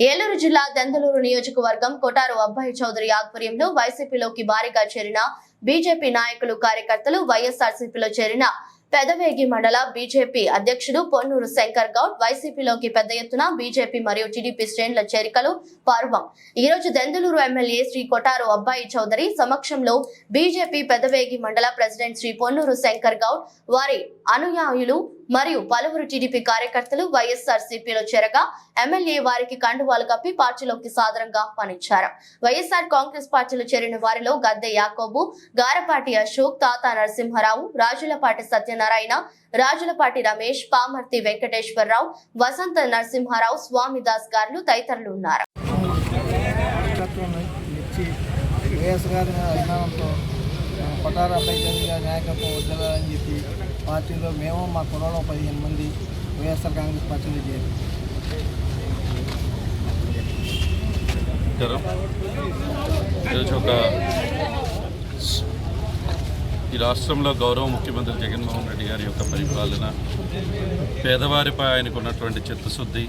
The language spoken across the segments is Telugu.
ఏలూరు జిల్లా దెందలూరు నియోజకవర్గం కొటారు అబ్బాయి చౌదరి ఆధ్వర్యంలో వైసీపీలోకి భారీగా చేరిన బీజేపీ నాయకులు కార్యకర్తలు వైఎస్ఆర్సీపీలో చేరిన పెదవేగి మండల బీజేపీ అధ్యక్షుడు పొన్నూరు శంకర్ గౌడ్ వైసీపీలోకి పెద్ద ఎత్తున బీజేపీ మరియు టీడీపీ శ్రేణుల చేరికలు పర్వం. ఈ రోజు దెందులూరు ఎమ్మెల్యే శ్రీ కొటారు అబ్బాయి చౌదరి సమక్షంలో బీజేపీ పెదవేగి మండల ప్రెసిడెంట్ శ్రీ పొన్నూరు శంకర్ గౌడ్ వారి అనుయాయులు మరియు పలువురు టీడీపీ కార్యకర్తలు వైఎస్ఆర్ సిపిలో చేరగా ఎమ్మెల్యే వారికి కండువాలు కప్పి పార్టీలోకి సాదరంగా ఆహ్వానించారు వైఎస్ఆర్ కాంగ్రెస్ పార్టీలో చేరిన వారిలో గద్దె యాకోబు గారపాటి అశోక్ తాత నరసింహారావు రాజులపాటి సత్యనారాయణ రాజులపాటి రమేష్ పామర్తి వెంకటేశ్వరరావు వసంత నరసింహారావు స్వామిదాస్ గారు తదితరులు ఉన్నారు. వైఎస్ గారి అభిమానంతో మన కొట్టార నాయకత్వం వద్దలని చెప్పి పార్టీలో మేము మా కులంలో పదిహేను మంది వైఎస్ఆర్ కాంగ్రెస్ పార్టీలో చేరి ఈరోజు ఒక ఈ రాష్ట్రంలో గౌరవ ముఖ్యమంత్రి జగన్మోహన్ రెడ్డి గారి యొక్క పరిపాలన పేదవారిపై ఆయనకు ఉన్నటువంటి చిత్తశుద్ధి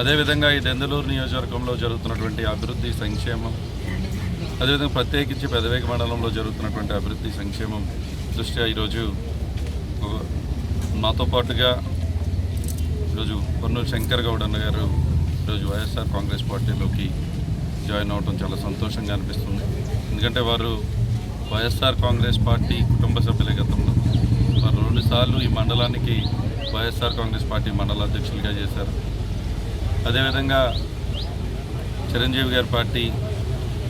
అదేవిధంగా ఈ దెందలూరు నియోజకవర్గంలో జరుగుతున్నటువంటి అభివృద్ధి సంక్షేమం అదేవిధంగా ప్రత్యేకించి పెదవేగ మండలంలో జరుగుతున్నటువంటి అభివృద్ధి సంక్షేమం దృష్ట్యా ఈరోజు మాతో పాటుగా ఈరోజు పొన్నూరు శంకర్ గౌడ్ అన్న గారు ఈరోజు వైఎస్ఆర్ కాంగ్రెస్ పార్టీలోకి జాయిన్ అవడం చాలా సంతోషంగా అనిపిస్తుంది. ఎందుకంటే వారు వైఎస్ఆర్ కాంగ్రెస్ పార్టీ కుటుంబ సభ్యులే గతంలో. వారు రెండుసార్లు ఈ మండలానికి వైఎస్ఆర్ కాంగ్రెస్ పార్టీ మండల అధ్యక్షులుగా చేశారు. అదేవిధంగా చిరంజీవి గారి పార్టీ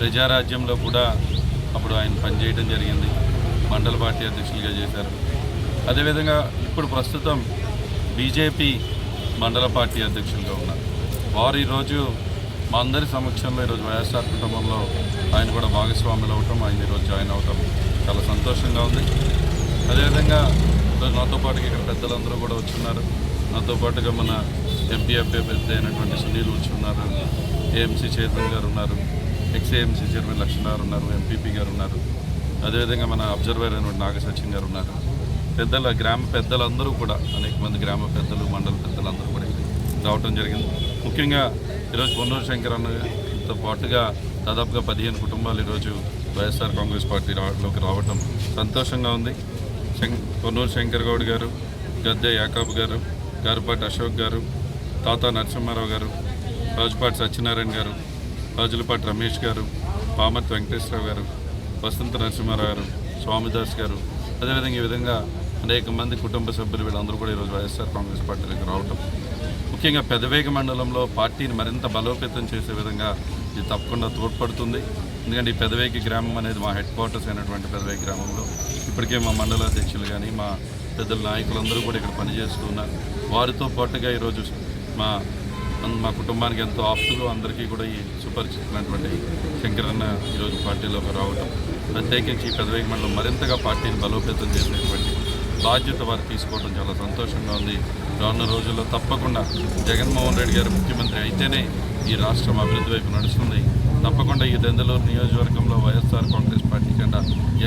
ప్రజారాజ్యంలో కూడా అప్పుడు ఆయన పనిచేయడం జరిగింది. మండల పార్టీ అధ్యక్షులుగా చేశారు. అదేవిధంగా ఇప్పుడు ప్రస్తుతం బీజేపీ మండల పార్టీ అధ్యక్షులుగా ఉన్నారు. వారు ఈరోజు మా అందరి సమక్షంలో ఈరోజు వైఎస్ఆర్ కుటుంబంలో ఆయన కూడా భాగస్వాములు అవటం ఆయన ఈరోజు జాయిన్ అవటం చాలా సంతోషంగా ఉంది. అదేవిధంగా ఈరోజు నాతో పాటుగా ఇక్కడ పెద్దలందరూ కూడా వచ్చున్నారు. నాతో పాటుగా మన ఎంపీ అభ్యర్థి అయినటువంటి సునీల్ వచ్చి ఉన్నారు ఏఎంసీ చైర్మన్ గారు ఉన్నారు. ఎక్స్ఏఎంసీ చైర్మన్ లక్ష్మణ్ గారు ఉన్నారు. ఎంపీపీ గారు ఉన్నారు. అదేవిధంగా మన అబ్జర్వర్ అయినటువంటి నాగసత్యం గారు ఉన్నారు. పెద్దల గ్రామ పెద్దలందరూ కూడా అనేక మంది గ్రామ పెద్దలు మండల పెద్దలందరూ కూడా రావటం జరిగింది. ముఖ్యంగా ఈరోజు పొన్నూరు శంకర్ అన్నతో పాటుగా దాదాపుగా పదిహేను కుటుంబాలు ఈరోజు వైఎస్ఆర్ కాంగ్రెస్ పార్టీ రావడంలోకి రావటం సంతోషంగా ఉంది. శం- పొన్నూరు శంకర్ గౌడ్ గారు గద్దె యాకాబ్ గారు గారుపాటి అశోక్ గారు తాత నరసింహారావు గారు రాజుపాటి సత్యనారాయణ గారు రాజులపాటి రమేష్ గారు పామర్తి వెంకటేశ్వరరావు గారు వసంత నరసింహారావు గారు స్వామిదాస్ గారు అదేవిధంగా ఈ విధంగా అనేక మంది కుటుంబ సభ్యులు వీళ్ళందరూ కూడా ఈరోజు వైఎస్ఆర్ కాంగ్రెస్ పార్టీలోకి రావటం. ముఖ్యంగా పెదవేగ మండలంలో పార్టీని మరింత బలోపేతం చేసే విధంగా ఇది తప్పకుండా తోడ్పడుతుంది. ఎందుకంటే ఈ పెదవేగి గ్రామం అనేది మా హెడ్ క్వార్టర్స్ అయినటువంటి పెదవేగి గ్రామంలో ఇప్పటికే మా మండల అధ్యక్షులు కానీ మా పెద్దల నాయకులందరూ కూడా ఇక్కడ పనిచేస్తున్నారు వారితో పాటుగా ఈరోజు మా మా కుటుంబానికి ఎంతో ఆప్తులు అందరికీ కూడా ఈ సుపరిచితున్నటువంటి శంకరన్న ఈరోజు పార్టీలోకి రావటం. ప్రత్యేకించి ఈ పెదవేగి మండలం మరింతగా పార్టీని బలోపేతం చేసేటువంటి బాధ్యత వారు తీసుకోవడం చాలా సంతోషంగా ఉంది. రానున్న రోజుల్లో తప్పకుండా జగన్మోహన్ రెడ్డి గారు ముఖ్యమంత్రి అయితేనే ఈ రాష్ట్రం అభివృద్ధి వైపు నడుస్తుంది. తప్పకుండా ఈ దెందలూరు నియోజకవర్గంలో వైఎస్ఆర్ కాంగ్రెస్ పార్టీ కింద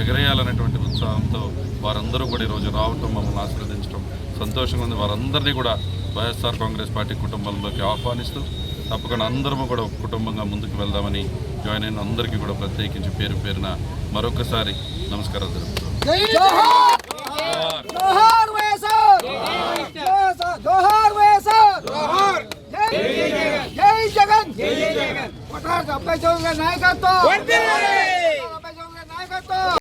ఎగరేయాలనేటువంటి ఉత్సాహంతో వారందరూ కూడా ఈరోజు రావటం మమ్మల్ని ఆశీర్వదించడం సంతోషంగా ఉంది. వారందరినీ కూడా వైఎస్ఆర్ కాంగ్రెస్ పార్టీ కుటుంబంలోకి ఆహ్వానిస్తూ తప్పకుండా అందరము కూడా ఒక కుటుంబంగా ముందుకు వెళ్దామని జాయిన్ అయిన అందరికీ కూడా ప్రత్యేకించి పేరు పేరున మరొకసారి నమస్కారాలు తెలుపుతున్నాను జోహార్ వైఎస్ఆర్! జోహార్ వైఎస్ఆర్! జై జగన్! జై జగన్! కొట్టార అబ్బాయి చౌదరి గారి నాయకత్వం!